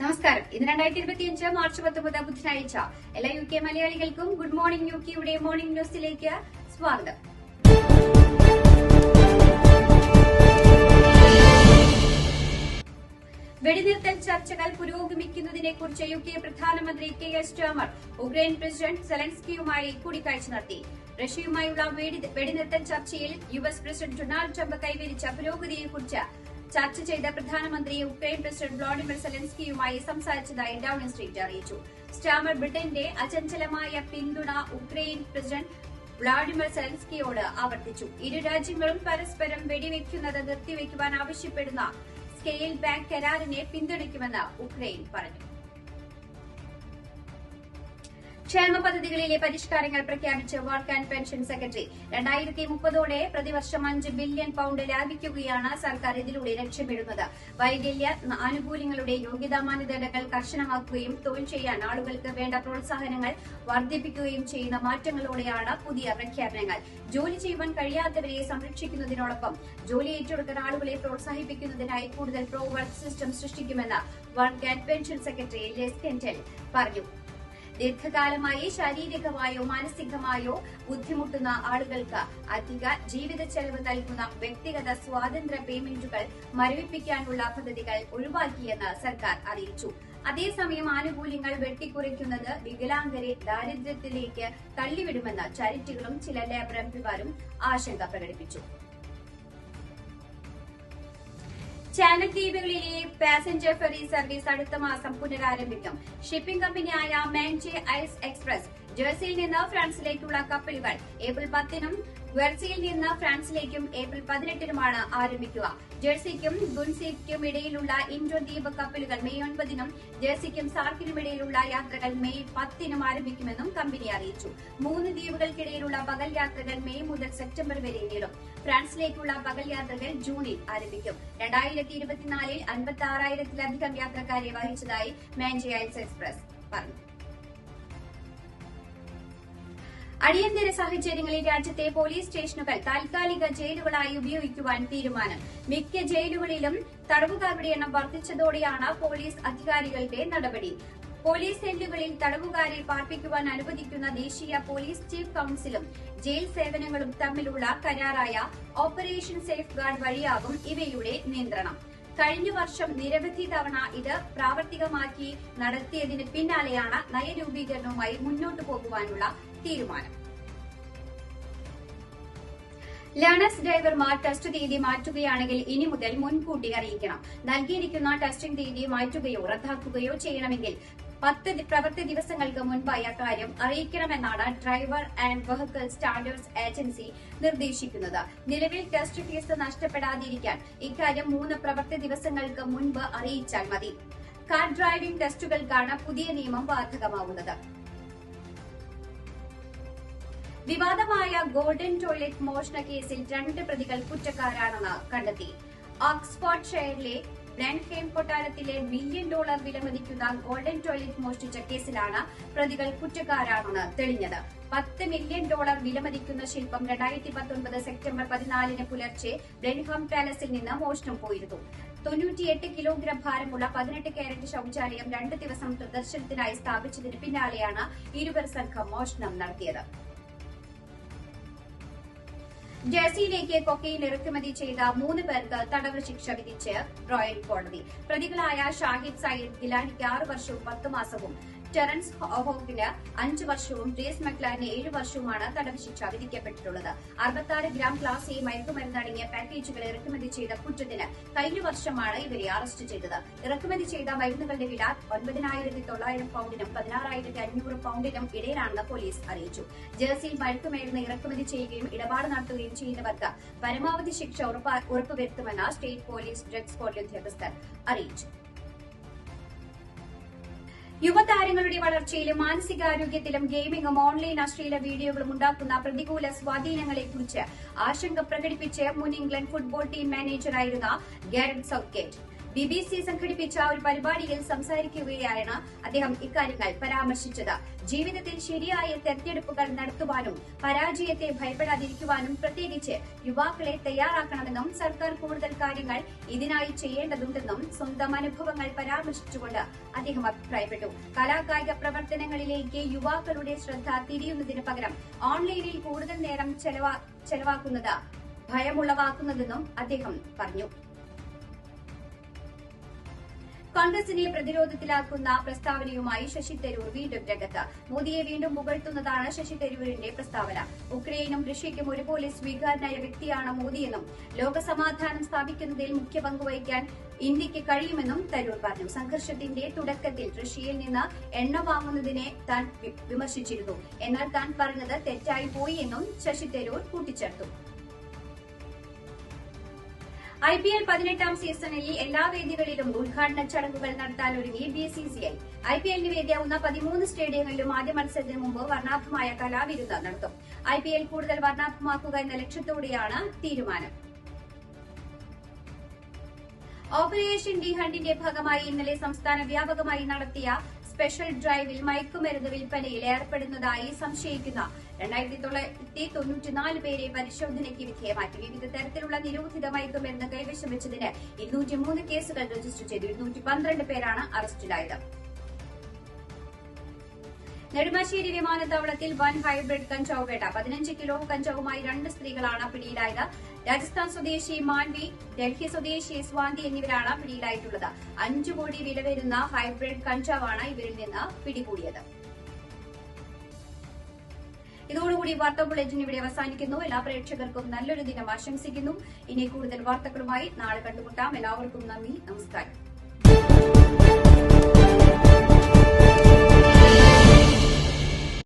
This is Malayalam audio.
നമസ്കാരം. ഇന്ന് രണ്ടായിരത്തി ഇരുപത്തിയഞ്ച് മാർച്ച് പത്തൊമ്പത് ബുധനാഴ്ച. എല്ലാ യു കെ മലയാളികൾക്കും ഗുഡ് മോർണിംഗ് യു കെയുടെ മോർണിംഗ് ന്യൂസിലേക്ക് സ്വാഗതം. വെടിനിർത്തൽ ചർച്ചകൾ പുരോഗമിക്കുന്നതിനെ കുറിച്ച് യു കെ പ്രധാനമന്ത്രി Keir Starmer Ukraine president സെലൻസ്കിയുമായി കൂടിക്കാഴ്ച നടത്തി. റഷ്യയുമായുള്ള വെടി- വെടിനിർത്തൽ ചർച്ചയിൽ U S president Donald Trump കൈവരിച്ച പുരോഗതിയെക്കുറിച്ച് ചർച്ച ചെയ്ത പ്രധാനമന്ത്രി യുക്രൈൻ പ്രസിഡന്റ് വ്ളാഡിമിർ സെലൻസ്കിയുമായി സംസാരിച്ചതായി ഡൌണിംഗ് സ്ട്രീറ്റ് അറിയിച്ചു. സ്റ്റാമർ ബ്രിട്ടന്റെ അചഞ്ചലമായ പിന്തുണ ഉക്രൈൻ പ്രസിഡന്റ് വ്ളാഡിമിർ സെലൻസ്കിയോട് ആവർത്തിച്ചു. ഇരു രാജ്യങ്ങളും പരസ്പരം വെടിവെക്കുന്നത് നിർത്തിവെക്കുവാൻ ആവശ്യപ്പെടുന്ന സ്കെയിൽ ബാങ്ക് കരാറിനെ പിന്തുണയ്ക്കുമെന്ന് ഉക്രൈൻ പറഞ്ഞു. ക്ഷേമ പദ്ധതികളിലെ പരിഷ്കാരങ്ങൾ പ്രഖ്യാപിച്ച് വർക്ക് ആൻഡ് പെൻഷൻ സെക്രട്ടറി. രണ്ടായിരത്തി മുപ്പതോടെ പ്രതിവർഷം അഞ്ച് ബില്യൺ പൌണ്ട് ലാഭിക്കുകയാണ് സർക്കാർ ഇതിലൂടെ ലക്ഷ്യമിടുന്നത്. വൈകല്യ ആനുകൂല്യങ്ങളുടെ യോഗ്യതാ മാനദണ്ഡങ്ങൾ കർശനമാക്കുകയും തൊഴിൽ ചെയ്യാൻ ആളുകൾക്ക് വേണ്ട പ്രോത്സാഹനങ്ങൾ വർദ്ധിപ്പിക്കുകയും ചെയ്യുന്ന മാറ്റങ്ങളോടെയാണ് പുതിയ പ്രഖ്യാപനങ്ങൾ. ജോലി ചെയ്യുവാൻ കഴിയാത്തവരെ സംരക്ഷിക്കുന്നതിനോടൊപ്പം ജോലി ഏറ്റെടുക്കാൻ ആളുകളെ പ്രോത്സാഹിപ്പിക്കുന്നതിനായി കൂടുതൽ പ്രോ വർക്ക് സിസ്റ്റം സൃഷ്ടിക്കുമെന്ന് work and pension secretary Liz Kendall പറഞ്ഞു. ദീർഘകാലമായി ശാരീരികമായോ മാനസികമായോ ബുദ്ധിമുട്ടുന്ന ആളുകൾക്ക് അധിക ജീവിത ചെലവ് നൽകുന്ന വ്യക്തിഗത സ്വാതന്ത്ര്യ പേയ്മെന്റുകൾ മരവിപ്പിക്കാനുള്ള പദ്ധതികൾ ഒഴിവാക്കിയെന്ന് സർക്കാർ അറിയിച്ചു. അതേസമയം ആനുകൂല്യങ്ങൾ വെട്ടിക്കുറയ്ക്കുന്നത് വികലാംഗരെ ദാരിദ്ര്യത്തിലേക്ക് തള്ളിവിടുമെന്ന് ചാരിറ്റികളും ചില ലേബർ എംപിമാരും ആശങ്ക പ്രകടിപ്പിച്ചു. ചാനൽ ദ്വീപുകളിലെ പാസഞ്ചർ ഫെറി സർവീസ് അടുത്ത മാസം പുനരാരംഭിക്കും. ഷിപ്പിംഗ് കമ്പനിയായ മാൻജെ ഐസ് എക്സ്പ്രസ് ജേഴ്സിയിൽ നിന്ന് ഫ്രാൻസിലേക്കുള്ള കപ്പലുകൾ ഏപ്രിൽ പത്തിനും ഗുവർസിയിൽ നിന്ന് ഫ്രാൻസിലേക്കും ഏപ്രിൽ പതിനെട്ടിനുമാണ് ആരംഭിക്കുക. ജേഴ്സിക്കും ഗുൻസിക്കും ഇടയിലുള്ള ഇൻഡോ ദ്വീപ് കപ്പലുകൾ മെയ് ഒൻപതിനും ജേഴ്സിക്കും സാർക്കിനും ഇടയിലുള്ള യാത്രകൾ മെയ് പത്തിനും ആരംഭിക്കുമെന്നും കമ്പനി അറിയിച്ചു. മൂന്ന് ദ്വീപുകൾക്കിടയിലുള്ള പകൽ യാത്രകൾ മെയ് മുതൽ സെപ്റ്റംബർ വരെ നീളും. ഫ്രാൻസിലേക്കുള്ള പകൽ യാത്രകൾ ജൂണിൽ ആരംഭിക്കും. രണ്ടായിരത്തി ഇരുപത്തിനാലിൽ അൻപത്തി ആറായിരത്തിലധികം യാത്രക്കാരെ വഹിച്ചതായി മാൻജെ എക്സ്പ്രസ് പറഞ്ഞു. അടിയന്തര സാഹചര്യങ്ങളിൽ രാജ്യത്തെ പോലീസ് സ്റ്റേഷനുകൾ താൽക്കാലിക ജയിലുകളായി ഉപയോഗിക്കുവാൻ തീരുമാനം. മിക്ക ജയിലുകളിലും തടവുകാരുടെ എണ്ണം വർദ്ധിച്ചതോടെയാണ് പോലീസ് അധികാരികളുടെ നടപടി. പോലീസ് സെല്ലുകളിൽ തടവുകാരെ പാർപ്പിക്കുവാൻ അനുവദിക്കുന്ന ദേശീയ പോലീസ് ചീഫ് കൌൺസിലും ജയിൽ സേവനങ്ങളും തമ്മിലുള്ള കരാറായ ഓപ്പറേഷൻ സേഫ് ഗാർഡ് വഴിയാകും ഇവയുടെ നിയന്ത്രണം. കഴിഞ്ഞ വർഷം നിരവധി തവണ ഇത് പ്രാവർത്തികമാക്കി നടത്തിയതിന് പിന്നാലെയാണ് നയരൂപീകരണവുമായി മുന്നോട്ടു പോകുവാനുള്ള തീരുമാനം. ലേണേഴ്സ് ഡ്രൈവർമാർ ടെസ്റ്റ് തീയതി മാറ്റുകയാണെങ്കിൽ ഇനി മുതൽ മുൻകൂട്ടി അറിയിക്കണം. നൽകിയിരിക്കുന്ന ടെസ്റ്റിംഗ് തീയതി മാറ്റുകയോ റദ്ദാക്കുകയോ ചെയ്യണമെങ്കിൽ പത്ത് പ്രവൃത്തി ദിവസങ്ങൾക്ക് മുൻപായി അക്കാര്യം അറിയിക്കണമെന്നാണ് driver and vehicle standards agency നിർദ്ദേശിക്കുന്നത്. നിലവിൽ ടെസ്റ്റ് ഫീസ് നഷ്ടപ്പെടാതിരിക്കാൻ ഇക്കാര്യം മൂന്ന് പ്രവൃത്തി ദിവസങ്ങൾക്ക് മുൻപ് അറിയിച്ചാൽ മതി. കാർ ഡ്രൈവിംഗ് ടെസ്റ്റുകൾക്കാണ് പുതിയ നിയമം ബാധകമാവുന്നത്. വിവാദമായ ഗോൾഡൻ ടോയ്ലറ്റ് മോഷണ കേസിൽ രണ്ട് പ്രതികൾ കുറ്റക്കാരാണെന്ന് കണ്ടെത്തി. ഓക്സ്ഫോർഡ് ഷെയറിലെ ബ്രൻഹേം കൊട്ടാരത്തിലെ മില്യൺ ഡോളർ വിലമതിക്കുന്ന ഗോൾഡൻ ടോയ്ലറ്റ് മോഷ്ടിച്ച കേസിലാണ് പ്രതികൾ കുറ്റക്കാരാണെന്ന് തെളിഞ്ഞത്. പത്ത് മില്യൺ ഡോളർ വിലമതിക്കുന്ന ശില്പം രണ്ടായിരത്തി പത്തൊൻപത് സെപ്റ്റംബർ പതിനാലിന് പുലർച്ചെ ബ്രൻഹാം പാലസിൽ നിന്ന് മോഷണം പോയിരുന്നു. തൊണ്ണൂറ്റിയെട്ട് കിലോഗ്രാം ഭാരമുള്ള പതിനെട്ട് കാരറ്റ് ശൌചാലയം രണ്ട് ദിവസം പ്രദർശനത്തിനായി സ്ഥാപിച്ചതിന് പിന്നാലെയാണ് ഇരുവർ സംഘം മോഷണം നടത്തിയത്. ജേഴ്സിയിലേക്ക് കൊക്കയിൽ ഇറക്കുമതി ചെയ്ത മൂന്ന് പേർക്ക് തടവ് ശിക്ഷ വിധിച്ച് റോയൽ കോടതി പ്രതികളായ ഷാഹിദ് സയ്യിദ് ഗിലാനിക്ക് ആറ് വർഷവും പത്ത് മാസവും ടെറൻസ് ഹോക്കിന് അഞ്ച് വർഷവും ഡ്രേസ് മെക്ലാറിന് ഏഴ് വർഷവുമാണ് തടവ് ശിക്ഷ വിധിക്കപ്പെട്ടിട്ടുള്ളത്. അറുപത്തി ഗ്രാം ക്ലാസ് എ മയക്കുമരുന്നടങ്ങിയ പാക്കേജുകൾ ഇറക്കുമതി ചെയ്ത കുറ്റത്തിന് കഴിഞ്ഞ വർഷമാണ് ഇവരെ അറസ്റ്റ് ചെയ്തത്. ഇറക്കുമതി ചെയ്ത മരുന്നുകളുടെ വില ഒൻപതിനായിരത്തി തൊള്ളായിരം പൌണ്ടിനും പതിനാറായിരത്തി അഞ്ഞൂറ് പൌണ്ടിനും ഇടയിലാണെന്ന് പോലീസ് അറിയിച്ചു. ജേഴ്സിയിൽ മയക്കുമരുന്ന് ഇറക്കുമതി ചെയ്യുകയും ഇടപാട് നടത്തുകയും ചെയ്യുന്നവർക്ക് പരമാവധി ശിക്ഷ ഉറപ്പാ- ഉറപ്പുവരുത്തുമെന്ന് സ്റ്റേറ്റ് പോലീസ് ഡ്രഗ്സ് കോടതി ഉദ്യോഗസ്ഥർ അറിയിച്ചു. യുവതാരങ്ങളുടെ വളർച്ചയിലും മാനസികാരോഗ്യത്തിലും ഗെയിമിംഗും ഓൺലൈൻ അശ്ലീല വീഡിയോകളും ഉണ്ടാക്കുന്ന പ്രതികൂല സ്വാധീനങ്ങളെക്കുറിച്ച് ആശങ്ക പ്രകടിപ്പിച്ച് മുൻ England football team മാനേജറായിരുന്ന Gareth Southgate. B B C സംഘടിപ്പിച്ച ഒരു പരിപാടിയിൽ സംസാരിക്കുകയാണ് അദ്ദേഹം ഇക്കാര്യങ്ങൾ പരാമർശിച്ചത്. ജീവിതത്തിൽ ശരിയായ തെരഞ്ഞെടുപ്പുകൾ നടത്തുവാനും പരാജയത്തെ ഭയപ്പെടാതിരിക്കുവാനും പ്രത്യേകിച്ച് യുവാക്കളെ തയ്യാറാക്കണമെന്നും സർക്കാർ കൂടുതൽ കാര്യങ്ങൾ ഇതിനായി ചെയ്യേണ്ടതുണ്ടെന്നും സ്വന്തം അനുഭവങ്ങൾ പരാമർശിച്ചുകൊണ്ട് അദ്ദേഹം അഭിപ്രായപ്പെട്ടു. കലാകായിക പ്രവർത്തനങ്ങളിലേക്ക് യുവാക്കളുടെ ശ്രദ്ധ തിരിയുന്നതിന് പകരം ഓൺലൈനിൽ കൂടുതൽ നേരം ചെലവാ- ചെലവാക്കുന്നത് ഭയമുളവാക്കുന്നതെന്നും അദ്ദേഹം പറഞ്ഞു. കോൺഗ്രസിനെ പ്രതിരോധത്തിലാക്കുന്ന പ്രസ്താവനയുമായി ശശി തരൂർ വീണ്ടും രംഗത്ത്. മോദിയെ വീണ്ടും പുകഴ്ത്തുന്നതാണ് ശശി തരൂരിന്റെ പ്രസ്താവന. ഉക്രൈനും റഷ്യയ്ക്കും ഒരുപോലെ സ്വീകാരനായ വ്യക്തിയാണ് മോദിയെന്നും ലോകസമാധാനം സ്ഥാപിക്കുന്നതിൽ മുഖ്യ പങ്കുവഹിക്കാൻ ഇന്ത്യയ്ക്ക് കഴിയുമെന്നും തരൂർ പറഞ്ഞു. സംഘർഷത്തിന്റെ തുടക്കത്തിൽ റഷ്യയിൽ നിന്ന് എണ്ണ വാങ്ങുന്നതിനെ താൻ വിമർശിച്ചിരുന്നു. എന്നാൽ താൻ പറഞ്ഞത് തെറ്റായി പോയി എന്നും ശശി തരൂർ കൂട്ടിച്ചേർത്തു. ഐ പി എൽ പതിനെട്ടാം സീസണിൽ എല്ലാ വേദികളിലും ഉദ്ഘാടന ചടങ്ങുകൾ നടത്താൻ ഒരുങ്ങി B C C I. I P എല്ലിന് വേദിയാവുന്ന പതിമൂന്ന് സ്റ്റേഡിയങ്ങളിലും ആദ്യ മത്സരത്തിന് മുമ്പ് വർണാഭമായ കലാവിരുന്ന് നടത്തും. ഐ പി എൽ കൂടുതൽ വർണാഭമാക്കുക എന്ന ലക്ഷ്യത്തോടെയാണ് തീരുമാനം. ഓപ്പറേഷൻ ഡി ഹണ്ടിന്റെ ഭാഗമായി ഇന്നലെ സംസ്ഥാന വ്യാപകമായി നടത്തിയ സ്പെഷ്യൽ ഡ്രൈവിൽ മയക്കുമരുന്ന് വിൽപ്പനയിൽ ഏർപ്പെടുന്നതായി സംശയിക്കുന്ന രണ്ടായിരത്തി തൊള്ളായിരത്തി തൊണ്ണൂറ്റിനാല് പേരെ പരിശോധനയ്ക്ക് വിധേയമാക്കി. വിവിധ തരത്തിലുള്ള നിരോധിത മയക്കുമരുന്ന് കൈവശം വെച്ചതിന് ഇരുന്നൂറ്റി മൂന്ന് കേസുകൾ രജിസ്റ്റർ ചെയ്തു. ഇരുന്നൂറ്റി പന്ത്രണ്ട് പേരാണ് അറസ്റ്റിലായത്. നെടുമ്പാശ്ശേരി വിമാനത്താവളത്തിൽ വൻ ഹൈബ്രിഡ് കഞ്ചാവ് വേട്ട പതിനഞ്ച് കിലോ കഞ്ചാവുമായി രണ്ട് സ്ത്രീകളാണ് പിടിയിലായത്. രാജസ്ഥാൻ സ്വദേശി മാൻവി ഡൽഹി സ്വദേശി സ്വാന്തി എന്നിവരാണ് പിടിയിലായിട്ടുള്ളത്. അഞ്ചു കോടി വില വരുന്ന ഹൈബ്രിഡ് കഞ്ചാവാണ് ഇവരിൽ നിന്ന് പിടികൂടിയത്. ഇതോടുകൂടി വാർത്താ ബുള്ളറ്റിൻ ഇവിടെ അവസാനിക്കുന്നു. എല്ലാ പ്രേക്ഷകർക്കും നല്ലൊരു ദിനം ആശംസിക്കുന്നു. ഇനി കൂടുതൽ വാർത്തകളുമായി നാളെ കണ്ടുമുട്ടാം. എല്ലാവർക്കും നന്ദി. നമസ്കാരം.